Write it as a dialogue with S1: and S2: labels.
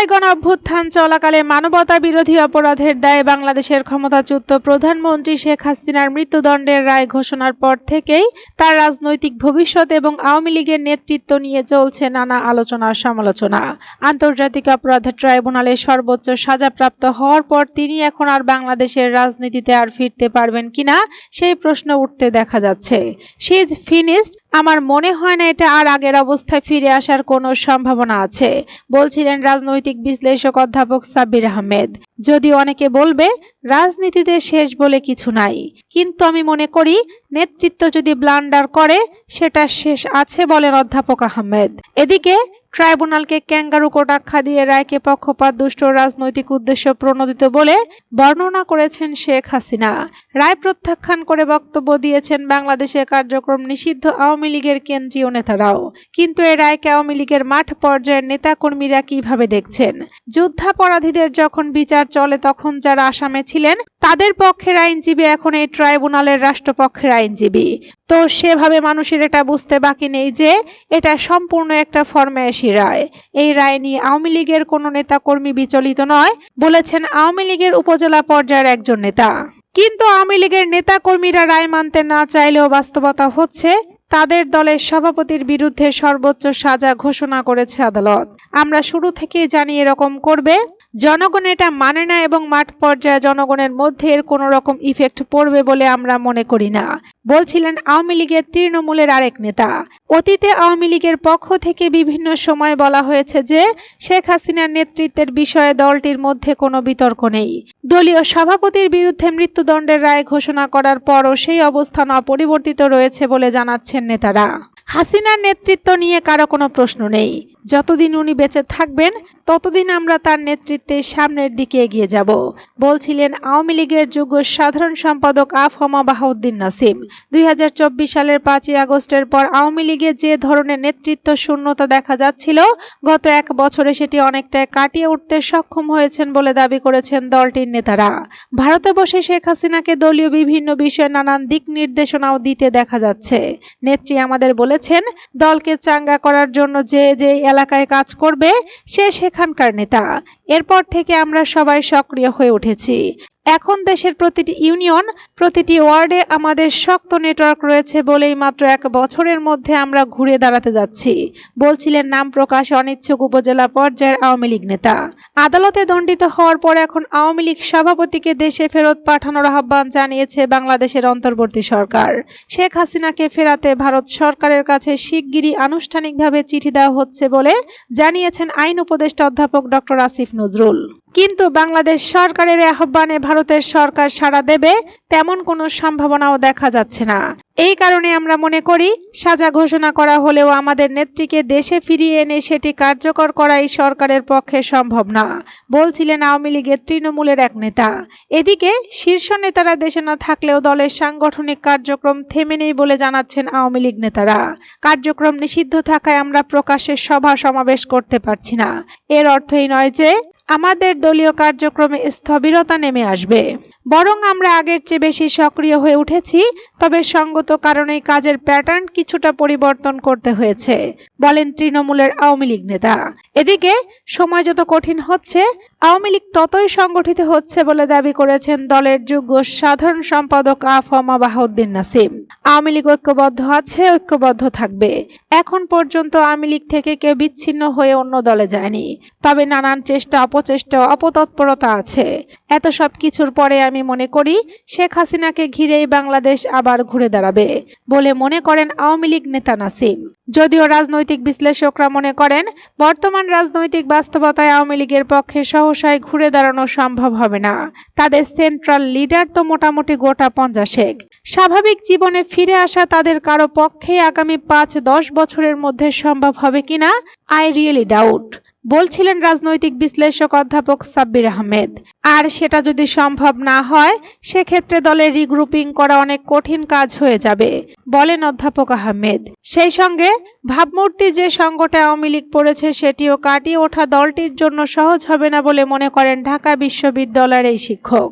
S1: জুলাই গণ অভ্যুত্থান চলাকালে মানবতা বিরোধী অপরাধের দায়ে বাংলাদেশের ক্ষমতাচ্যুত প্রধানমন্ত্রী শেখ হাসিনার মৃত্যুদণ্ডের রায় ঘোষণার পর থেকেই তার রাজনৈতিক ভবিষ্যৎ এবং আওয়ামী লীগের নেতৃত্ব নিয়ে চলছে নানা আলোচনা সমালোচনা। আন্তর্জাতিক অপরাধ ট্রাইব্যুনালে সর্বোচ্চ সাজাপ্রাপ্ত হওয়ার পর তিনি এখন আর বাংলাদেশের রাজনীতিতে আর ফিরতে পারবেন কিনা সেই প্রশ্ন উঠতে দেখা যাচ্ছে। শি ইজ ফিনিশড আমার মনে হয় না এটা আর আগের অবস্থায় ফিরে আসার কোনো সম্ভাবনা আছে, বলছিলেন রাজনৈতিক বিশ্লেষক অধ্যাপক সাব্বির আহমেদ। যদি অনেকে বলবে, রাজনীতিতে শেষ বলে কিছু নাই, কিন্তু আমি মনে করি নেতৃত্ব যদি ব্লান্ডার করে, সেটা শেষ আছে বলেন অধ্যাপক আহমেদ। এদিকে ট্রাইব্যুনালকে ক্যাঙ্গারু কোটাক্ষা দিয়ে রায়কে পক্ষপাত, দুষ্ট রাজনৈতিক উদ্দেশ্য প্রণোদিত বলে বর্ণনা করেছেন শেখ হাসিনা। রায় প্রত্যাখ্যান করে বক্তব্য দিয়েছেন বাংলাদেশে কার্যক্রম নিষিদ্ধ আওয়ামী লীগের কেন্দ্রীয় নেতারাও। কিন্তু এ রায়কে আওয়ামী লীগের মাঠ পর্যায়ের নেতাকর্মীরা কীভাবে দেখছেন? যুদ্ধাপরাধীদের যখন বিচার চলে, তখন যারা আসামে ছিলেন, তাদের পক্ষের আইনজীবী এখন এই ট্রাইব্যুনালের রাষ্ট্রপক্ষের আইনজীবী। তো সেভাবে মানুষের এটা বুঝতে বাকি নেই যে এটা সম্পূর্ণ একটা ফরমায়েশি রায়। এই রায় নিয়ে আওয়ামী লীগের কোনো নেতাকর্মী বিচলিত নয়, বলেছেন আওয়ামী লীগের উপজেলা পর্যায়ের একজন নেতা। কিন্তু আওয়ামী লীগের নেতাকর্মীরা রায় মানতে না চাইলেও বাস্তবতা হচ্ছে, তাদের দলের সভাপতির বিরুদ্ধে সর্বোচ্চ সাজা ঘোষণা করেছে আদালত। আমরা শুরু থেকেই জানি এরকম করবে। জনগণ এটা মানে না এবং মাঠ পর্যায়ে জনগণের মধ্যে এর কোনো রকম ইফেক্ট পড়বে বলে আমরা মনে করি না। বলছিলেন আওয়ামী লীগের তৃণমূলের আরেক নেতা। অতীতে আওয়ামী লীগের পক্ষ থেকে বিভিন্ন সময় বলা হয়েছে যে, শেখ হাসিনার নেতৃত্বের বিষয়ে দলটির মধ্যে কোনো বিতর্ক নেই। দলীয় সভাপতির বিরুদ্ধে মৃত্যুদণ্ডের রায় ঘোষণা করার পরও সেই অবস্থান অপরিবর্তিত রয়েছে বলে জানাচ্ছেন নেতারা। হাসিনার নেতৃত্ব নিয়ে কারও কোনো প্রশ্ন নেই। যতদিন উনি বেঁচে থাকবেন, ততদিন আমরা তার নেতৃত্বে সামনের দিকে এগিয়ে যাব, বলছিলেন আওয়ামী লীগের যুগ্ম সাধারণ সম্পাদক আফহমা বাহাউদ্দিন নাসিম। দুই হাজার চব্বিশ সালের পাঁচই আগস্টের পর আওয়ামী লীগের যে ধরনের নেতৃত্ব শূন্যতা দেখা যাচ্ছিল, গত এক বছরে সেটি অনেকটাই কাটিয়ে উঠতে সক্ষম হয়েছেন বলে দাবি করেছেন দলটির নেতারা। ভারতে বসে শেখ হাসিনাকে দলীয় বিভিন্ন বিষয়ে নানান দিক নির্দেশনাও দিতে দেখা যাচ্ছে। নেত্রী আমাদের বলেছেন দলকে চাঙ্গা করার জন্য যে যে এলাকায় কাজ করবে, সে সেখানকার নেতা। এরপর থেকে আমরা সবাই সক্রিয় হয়ে উঠেছি। এখন দেশের প্রতিটি ইউনিয়ন, প্রতিটি ওয়ার্ডে আমাদের শক্ত নেটওয়ার্ক রয়েছে বলেই মাত্র এক বছরের মধ্যে আমরা ঘুরে দাঁড়াতে যাচ্ছি, বলছিলেন নাম প্রকাশে অনিচ্ছুক উপজেলা পর্যায়ের আওয়ামী লীগ নেতা। আদালতে দণ্ডিত হওয়ার পর এখন আওয়ামী লীগ সভাপতিকে দেশে ফেরত পাঠানোর আহ্বান জানিয়েছে বাংলাদেশের অন্তর্বর্তী সরকার। শেখ হাসিনাকে ফেরাতে ভারত সরকারের কাছে শিগগিরই আনুষ্ঠানিকভাবে চিঠি দেওয়া হচ্ছে বলে জানিয়েছেন আইন উপদেষ্টা অধ্যাপক ডক্টর আসিফ নজরুল। কিন্তু বাংলাদেশ সরকারের আহ্বানে ভারতের সরকার সাড়া দেবে, তেমন কোনো সম্ভাবনাও দেখা যাচ্ছে না। এই কারণে আমরা মনে করি, সাজা ঘোষণা করা হলেও আমাদের নেত্রীকে দেশে ফিরিয়ে এনে সেটি কার্যকর করাই সরকারের পক্ষে সম্ভব না, বলছিলেন আওয়ামী লীগের তৃণমূলের এক নেতা। এদিকে শীর্ষ নেতারা দেশে না থাকলেও দলের সাংগঠনিক কার্যক্রম থেমে নেই বলে জানাচ্ছেন আওয়ামী লীগ নেতারা। কার্যক্রম নিষিদ্ধ থাকায় আমরা প্রকাশ্যে সভা সমাবেশ করতে পারছি না। এর অর্থই নয় যে আমাদের দলীয় কার্যক্রমে স্থবিরতা নেমে আসবে। বরং আমরা আগের চেয়ে বেশি সক্রিয় হয়ে উঠেছি, তবে সঙ্গত কারণে কাজের প্যাটার্ন কিছুটা পরিবর্তন করতে হয়েছে, বলেন তৃণমূলের আওয়ামী লীগ নেতা। এদিকে, সময় যত কঠিন হচ্ছে আওয়ামী লীগ ততই সংগঠিত হচ্ছে বলে দাবি করেছেন দলের যুগ্ম সাধারণ সম্পাদক আফমা বাহাউদ্দিন নাসিম। আওয়ামী লীগ ঐক্যবদ্ধ আছে, ঐক্যবদ্ধ থাকবে। এখন পর্যন্ত আওয়ামী লীগ থেকে কেউ বিচ্ছিন্ন হয়ে অন্য দলে যায়নি। তবে নানান চেষ্টা, অপচেষ্টা, অপতৎপরতা আছে। এত সব কিছুর পরে আমি মনে করি, শেখ হাসিনাকে ঘিরেই বাংলাদেশ আবার ঘুরে দাঁড়াবে বলে মনে করেন আওয়ামী লীগ নেতা নাসিম। যদিও রাজনৈতিক বিশ্লেষকরা মনে করেন, বর্তমান রাজনৈতিক বাস্তবতায় আওয়ামী লীগের পক্ষে সহসায় ঘুরে দাঁড়ানো সম্ভব হবে না। তাদের সেন্ট্রাল লিডার তো মোটামুটি গোটা পঞ্চাশেক স্বাভাবিক জীবনে ফিরে আসা তাদের কারও পক্ষে আগামী পাঁচ, দশ বছরের মধ্যে সম্ভব হবে কিনা? আই রিয়েলি ডাউট বলছিলেন রাজনৈতিক বিশ্লেষক অধ্যাপক সাব্বির আহমেদ। আর সেটা যদি সম্ভব না হয়, সেক্ষেত্রে দলের রিগ্রুপিং করা অনেক কঠিন কাজ হয়ে যাবে, বলেন অধ্যাপক আহমেদ। সেই সঙ্গে, ভাবমূর্তি যে সঙ্গঠে আওয়ামী লীগ পড়েছে সেটিও কাটিয়ে ওঠা দলটির জন্য সহজ হবে না বলে মনে করেন ঢাকা বিশ্ববিদ্যালয়ের এই শিক্ষক।